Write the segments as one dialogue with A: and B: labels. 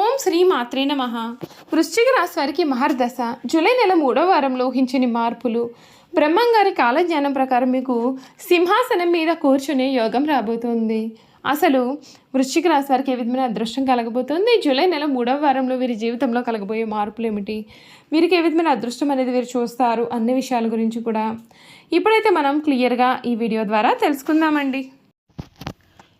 A: ఓం శ్రీ మాత్రే నమ. వృశ్చిక రాశి వారికి మహర్దశ జూలై నెల మూడో వారంలో ఊహించని మార్పులు. బ్రహ్మంగారి కాలజ్ఞానం ప్రకారం మీకు సింహాసనం మీద కూర్చునే యోగం రాబోతుంది. అసలు వృశ్చిక రాశి వారికి ఏ విధమైన అదృష్టం కలగబోతుంది? జూలై నెల మూడవ వారంలో వీరి జీవితంలో కలగబోయే మార్పులు ఏమిటి? వీరికి ఏ విధమైన అదృష్టం అనేది వీరు చూస్తారు? అన్ని విషయాల గురించి కూడా. ఇప్పుడైతే మనం క్లియర్గా ఈ వీడియో ద్వారా తెలుసుకుందామండి.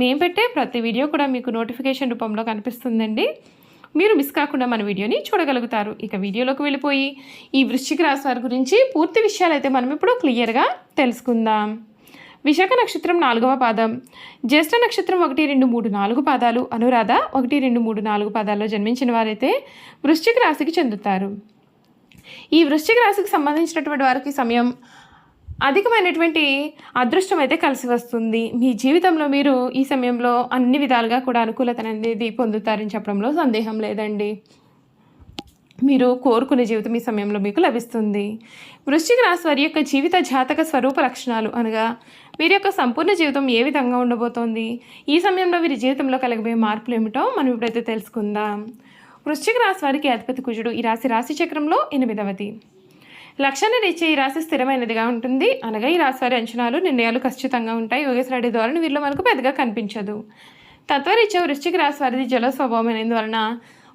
A: మేము పెట్టే ప్రతి వీడియో కూడా మీకు నోటిఫికేషన్ రూపంలో కనిపిస్తుందండి. మీరు మిస్ కాకుండా మన వీడియోని చూడగలుగుతారు. ఇక వీడియోలోకి వెళ్ళిపోయి ఈ వృశ్చిక రాశి వారి గురించి పూర్తి విషయాలు అయితే మనం ఇప్పుడు క్లియర్గా తెలుసుకుందాం. విశాఖ నక్షత్రం నాలుగవ పాదం జ్యేష్ఠ నక్షత్రం ఒకటి రెండు మూడు నాలుగు పాదాలు అనురాధ ఒకటి రెండు మూడు నాలుగు పాదాల్లో జన్మించిన వారైతే వృశ్చిక రాశికి చెందుతారు. ఈ వృశ్చిక రాశికి సంబంధించినటువంటి వారికి సమయం అధికమైనటువంటి అదృష్టం అయితే కలిసి వస్తుంది. మీ జీవితంలో మీరు ఈ సమయంలో అన్ని విధాలుగా కూడా అనుకూలత అనేది పొందుతారని చెప్పడంలో సందేహం లేదండి. మీరు కోరుకునే జీవితం ఈ సమయంలో మీకు లభిస్తుంది. వృశ్చిక రాశి వారి యొక్క జీవిత జాతక స్వరూప లక్షణాలు అనగా వీరి యొక్క సంపూర్ణ జీవితం ఏ విధంగా ఉండబోతోంది? ఈ సమయంలో వీరి జీవితంలో కలగబోయే మార్పులు ఏమిటో మనం ఇప్పుడైతే తెలుసుకుందాం. వృశ్చిక రాశి వారికి అధిపతి కుజుడు. ఈ రాశి రాశి చక్రంలో ఎనిమిదవది. లక్షణ రీత్యా ఈ రాశి స్థిరమైనదిగా ఉంటుంది. అనగా ఈ రాశి వారి అంచనాలు నిర్ణయాలు ఖచ్చితంగా ఉంటాయి. యోగేశ్వరుడి ధోరణి వీరిలో మనకు పెద్దగా కనిపించదు. తత్వరీత్యా వృశ్చిక రాశి వారిది జల స్వభావం అయినందువలన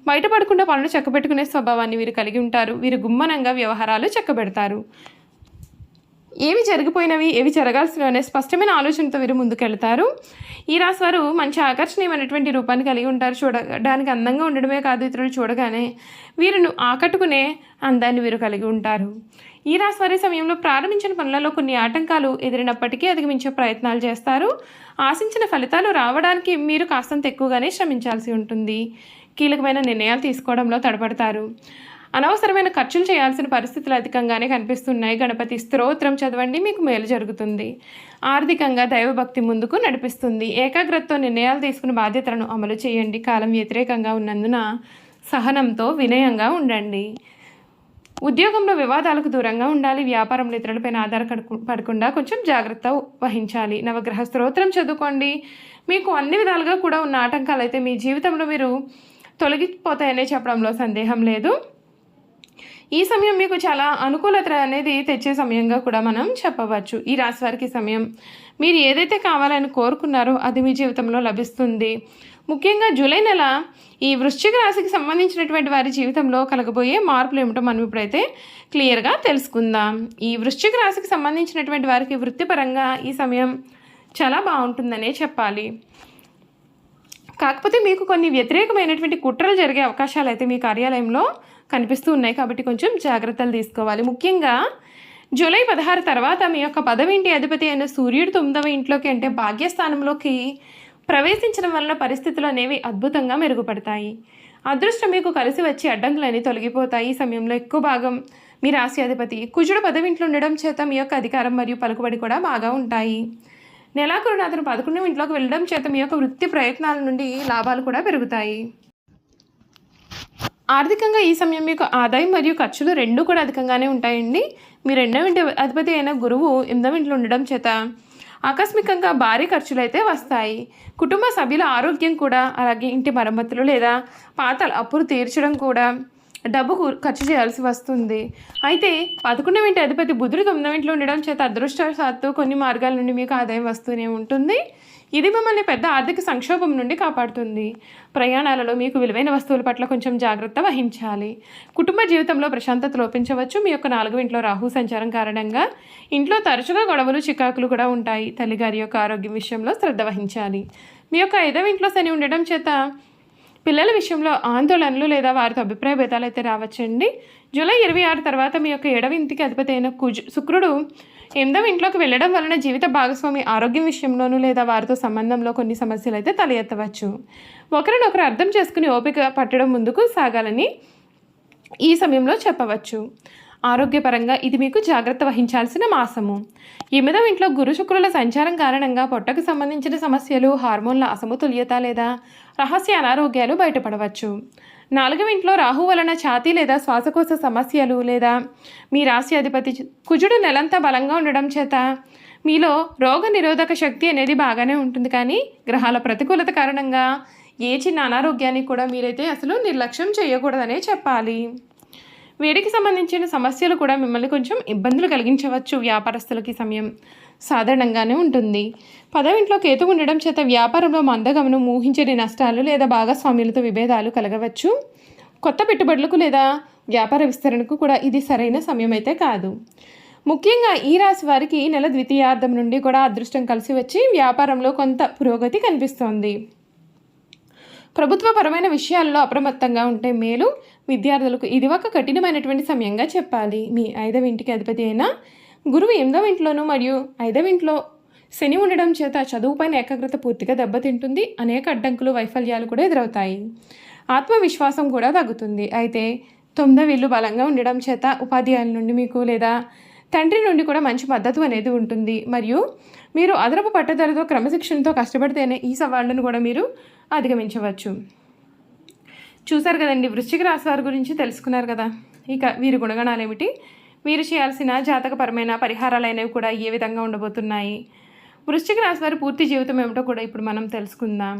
A: బయటపడకుండా పనులు చక్కబెట్టుకునే స్వభావాన్ని వీరు కలిగి ఉంటారు. వీరు గుమ్మనంగా వ్యవహారాలు చక్కబెడతారు. ఏవి జరిగిపోయినవి ఏవి జరగాల్సినవి అనే స్పష్టమైన ఆలోచనతో వీరు ముందుకెళ్తారు. ఈ రాశి వారు మంచి ఆకర్షణీయమైనటువంటి రూపాన్ని కలిగి ఉంటారు. చూడడానికి అందంగా ఉండడమే కాదు ఇతరులు చూడగానే వీరును ఆకట్టుకునే అందాన్ని వీరు కలిగి ఉంటారు. ఈ రాశి వారి సమయంలో ప్రారంభించిన పనులలో కొన్ని ఆటంకాలు ఎదిరినప్పటికీ అధిగమించే ప్రయత్నాలు చేస్తారు. ఆశించిన ఫలితాలు రావడానికి మీరు కాస్తంత ఎక్కువగానే శ్రమించాల్సి ఉంటుంది. కీలకమైన నిర్ణయాలు తీసుకోవడంలో తడబడతారు అనవసరమైన ఖర్చులు చేయాల్సిన పరిస్థితులు అధికంగానే కనిపిస్తున్నాయి. గణపతి స్తోత్రం చదవండి మీకు మేలు జరుగుతుంది. ఆర్థికంగా దైవభక్తి ముందుకు నడిపిస్తుంది. ఏకాగ్రతతో నిర్ణయాలు తీసుకుని బాధ్యతలను అమలు చేయండి. కాలం వ్యతిరేకంగా ఉన్నందున సహనంతో వినయంగా ఉండండి. ఉద్యోగంలో వివాదాలకు దూరంగా ఉండాలి. వ్యాపారంలో ఇతరులపైన ఆధార పడకుండా కొంచెం జాగ్రత్త వహించాలి. నవగ్రహ స్తోత్రం చదువుకోండి. మీకు అన్ని విధాలుగా కూడా ఉన్న ఆటంకాలు అయితే మీ జీవితంలో మీరు తొలగిపోతాయనే చెప్పడంలో సందేహం లేదు. ఈ సమయం మీకు చాలా అనుకూలత అనేది తెచ్చే సమయంగా కూడా మనం చెప్పవచ్చు. ఈ రాశి వారికి సమయం మీరు ఏదైతే కావాలని కోరుకున్నారో అది మీ జీవితంలో లభిస్తుంది. ముఖ్యంగా జూలై నెల ఈ వృశ్చిక రాశికి సంబంధించినటువంటి వారి జీవితంలో కలగబోయే మార్పులు ఏమిటో మనం ఇప్పుడైతే క్లియర్గా తెలుసుకుందాం. ఈ వృశ్చిక రాశికి సంబంధించినటువంటి వారికి వృత్తిపరంగా ఈ సమయం చాలా బాగుంటుందనే చెప్పాలి. కాకపోతే మీకు కొన్ని వ్యతిరేకమైనటువంటి కుట్రలు జరిగే అవకాశాలు అయితే మీ కార్యాలయంలో కనిపిస్తూ ఉన్నాయి కాబట్టి కొంచెం జాగ్రత్తలు తీసుకోవాలి. ముఖ్యంగా జూలై పదహారు తర్వాత మీ యొక్క పదవింటి అధిపతి అయిన సూర్యుడు తొమ్మిదవ ఇంట్లోకి అంటే భాగ్యస్థానంలోకి ప్రవేశించడం వలన పరిస్థితులు అనేవి అద్భుతంగా మెరుగుపడతాయి. అదృష్టం మీకు కలిసి వచ్చి అడ్డంకులన్నీ తొలగిపోతాయి. ఈ సమయంలో ఎక్కువ భాగం మీ రాశి అధిపతి కుజుడు పదవింట్లో ఉండడం చేత మీ యొక్క అధికారం మరియు పలుకుబడి కూడా బాగా ఉంటాయి. నెలాఖరున అతను పదకొండు ఇంట్లోకి వెళ్ళడం చేత మీ యొక్క వృత్తి ప్రయత్నాల నుండి లాభాలు కూడా పెరుగుతాయి. ఆర్థికంగా ఈ సమయం మీకు ఆదాయం మరియు ఖర్చులు రెండు కూడా అధికంగానే ఉంటాయండి. మీ రెండవ ఇంటి అధిపతి అయిన గురువు ఎనిమిదవ ఇంట్లో ఉండడం చేత ఆకస్మికంగా భారీ ఖర్చులు అయితే వస్తాయి. కుటుంబ సభ్యుల ఆరోగ్యం కూడా అలాగే ఇంటి మరమ్మతులు లేదా పాత అప్పులు తీర్చడం కూడా డబ్బు ఖర్చు చేయాల్సి వస్తుంది. అయితే పదకొండవ ఇంటి అధిపతి బుధుడు తొమ్మిదవ ఇంట్లో ఉండడం చేత అదృష్టవశాత్తు కొన్ని మార్గాల నుండి మీకు ఆదాయం వస్తూనే ఉంటుంది. ఇది మిమ్మల్ని పెద్ద ఆర్థిక సంక్షోభం నుండి కాపాడుతుంది. ప్రయాణాలలో మీకు విలువైన వస్తువుల పట్ల కొంచెం జాగ్రత్త వహించాలి. కుటుంబ జీవితంలో ప్రశాంతత లోపించవచ్చు. మీ యొక్క నాలుగు ఇంట్లో రాహు సంచారం కారణంగా ఇంట్లో తరచుగా గొడవలు చికాకులు కూడా ఉంటాయి. తల్లిగారి యొక్క ఆరోగ్యం విషయంలో శ్రద్ధ వహించాలి. మీ యొక్క ఐదవ ఇంట్లో శని ఉండడం చేత పిల్లల విషయంలో ఆందోళనలు లేదా వారితో అభిప్రాయ భేదాలు అయితే రావచ్చండి. జూలై ఇరవై ఆరు తర్వాత మీ యొక్క ఏడవ ఇంటికి అధిపతి అయిన కుజు శుక్రుడు ఎనిమిదవ ఇంట్లోకి వెళ్ళడం వలన జీవిత భాగస్వామి ఆరోగ్యం విషయంలోనూ లేదా వారితో సంబంధంలో కొన్ని సమస్యలు అయితే తల ఎత్తవచ్చు. ఒకరినొకరు అర్థం చేసుకుని ఓపిక పట్టడం ముందుకు సాగాలని ఈ సమయంలో చెప్పవచ్చు. ఆరోగ్యపరంగా ఇది మీకు జాగ్రత్త వహించాల్సిన మాసము. ఎనిమిదవ ఇంట్లో గురు శుక్రుల సంచారం కారణంగా పొట్టకు సంబంధించిన సమస్యలు హార్మోన్ల అసమతుల్యత లేదా రహస్య అనారోగ్యాలు బయటపడవచ్చు. నాలుగవ ఇంట్లో రాహు వలన ఛాతీ లేదా శ్వాసకోశ సమస్యలు లేదా మీ రాశి అధిపతి కుజుడు నెలంతా బలంగా ఉండడం చేత మీలో రోగ నిరోధక శక్తి అనేది బాగానే ఉంటుంది. కానీ గ్రహాల ప్రతికూలత కారణంగా ఏ చిన్న అనారోగ్యాన్ని కూడా మీరైతే అసలు నిర్లక్ష్యం చేయకూడదనే చెప్పాలి. వేడికి సంబంధించిన సమస్యలు కూడా మిమ్మల్ని కొంచెం ఇబ్బందులు కలిగించవచ్చు. వ్యాపారస్తులకి సమయం సాధారణంగానే ఉంటుంది. పదవింట్లో కేతు ఉండడం చేత వ్యాపారంలో మందగమనం ఊహించని నష్టాలు లేదా భాగస్వామ్యులతో విభేదాలు కలగవచ్చు. కొత్త పెట్టుబడులకు లేదా వ్యాపార విస్తరణకు కూడా ఇది సరైన సమయం అయితే కాదు. ముఖ్యంగా ఈ రాశి వారికి నెల ద్వితీయార్థం నుండి కూడా అదృష్టం కలిసి వచ్చి వ్యాపారంలో కొంత పురోగతి కనిపిస్తోంది. ప్రభుత్వపరమైన విషయాల్లో అప్రమత్తంగా ఉంటే మేలు. విద్యార్థులకు ఇది ఒక కఠినమైనటువంటి సమయంగా చెప్పాలి. మీ ఐదవ ఇంటికి అధిపతి అయిన గురువు ఎనిమిదవ ఇంట్లోనూ మరియు ఐదవ ఇంట్లో శని ఉండడం చేత చదువుపైన ఏకాగ్రత పూర్తిగా దెబ్బతింటుంది. అనేక అడ్డంకులు వైఫల్యాలు కూడా ఎదురవుతాయి. ఆత్మవిశ్వాసం కూడా తగ్గుతుంది. అయితే తొమ్మిదవ ఇల్లు బలంగా ఉండడం చేత ఉపాధ్యాయుల నుండి మీకు లేదా తండ్రి నుండి కూడా మంచి మద్దతు అనేది ఉంటుంది. మరియు మీరు అదనపు పట్టుదలతో క్రమశిక్షణతో కష్టపడితేనే ఈ సవాళ్ళను కూడా మీరు అధిగమించవచ్చు. చూసారు కదండి వృశ్చిక రాశి వారి గురించి తెలుసుకున్నారు కదా. ఇక వీరి గుణగణాలు ఏమిటి వీరు చేయాల్సిన జాతకపరమైన పరిహారాలు అనేవి కూడా ఏ విధంగా ఉండబోతున్నాయి? వృశ్చిక రాశి వారి పూర్తి జీవితం ఏమిటో కూడా ఇప్పుడు మనం తెలుసుకుందాం.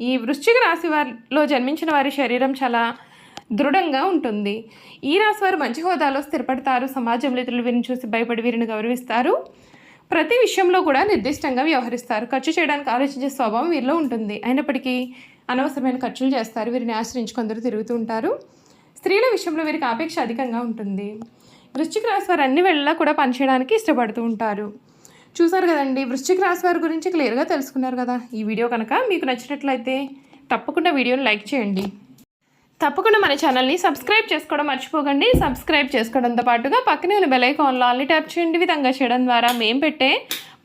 A: ఈ వృశ్చిక రాశి వారిలో జన్మించిన వారి శరీరం చాలా దృఢంగా ఉంటుంది. ఈ రాశి వారు మంచి హోదాలో స్థిరపడతారు సమాజంలో ఇతరులు వీరిని చూసి భయపడి వీరిని గౌరవిస్తారు. ప్రతి విషయంలో కూడా నిర్దిష్టంగా వ్యవహరిస్తారు. ఖర్చు చేయడానికి ఆలోచించే స్వభావం వీరిలో ఉంటుంది. అయినప్పటికీ అనవసరమైన ఖర్చులు చేస్తారు. వీరిని ఆశ్రయించి కొందరు తిరుగుతూ ఉంటారు. స్త్రీల విషయంలో వీరికి ఆపేక్ష అధికంగా ఉంటుంది. వృశ్చిక రాశి వారు అన్ని వేళలా కూడా పనిచేయడానికి ఇష్టపడుతూ ఉంటారు. చూసారు కదండి వృశ్చిక రాశి వారి గురించి క్లియర్గా తెలుసుకున్నారు కదా. ఈ వీడియో కనుక మీకు నచ్చినట్లయితే తప్పకుండా వీడియోని లైక్ చేయండి. తప్పకుండా మన ఛానల్ని సబ్స్క్రైబ్ చేసుకోవడం మర్చిపోకండి. సబ్స్క్రైబ్ చేసుకోవడంతో పాటుగా పక్కనే ఉన్న బెల్ ఐకాన్లో ఆల్ని ట్యాప్ చేయండి. విధంగా చేయడం ద్వారా మేము పెట్టే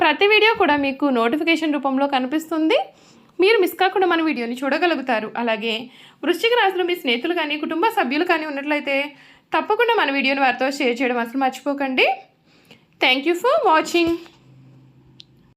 A: ప్రతి వీడియో కూడా మీకు నోటిఫికేషన్ రూపంలో కనిపిస్తుంది. మీరు మిస్ కాకుండా మన వీడియోని చూడగలుగుతారు. అలాగే వృశ్చిక రాశిలో మీ స్నేహితులు కానీ కుటుంబ సభ్యులు కానీ ఉన్నట్లయితే తప్పకుండా మన వీడియోని వారితో షేర్ చేయడం అసలు మర్చిపోకండి. Thank you for watching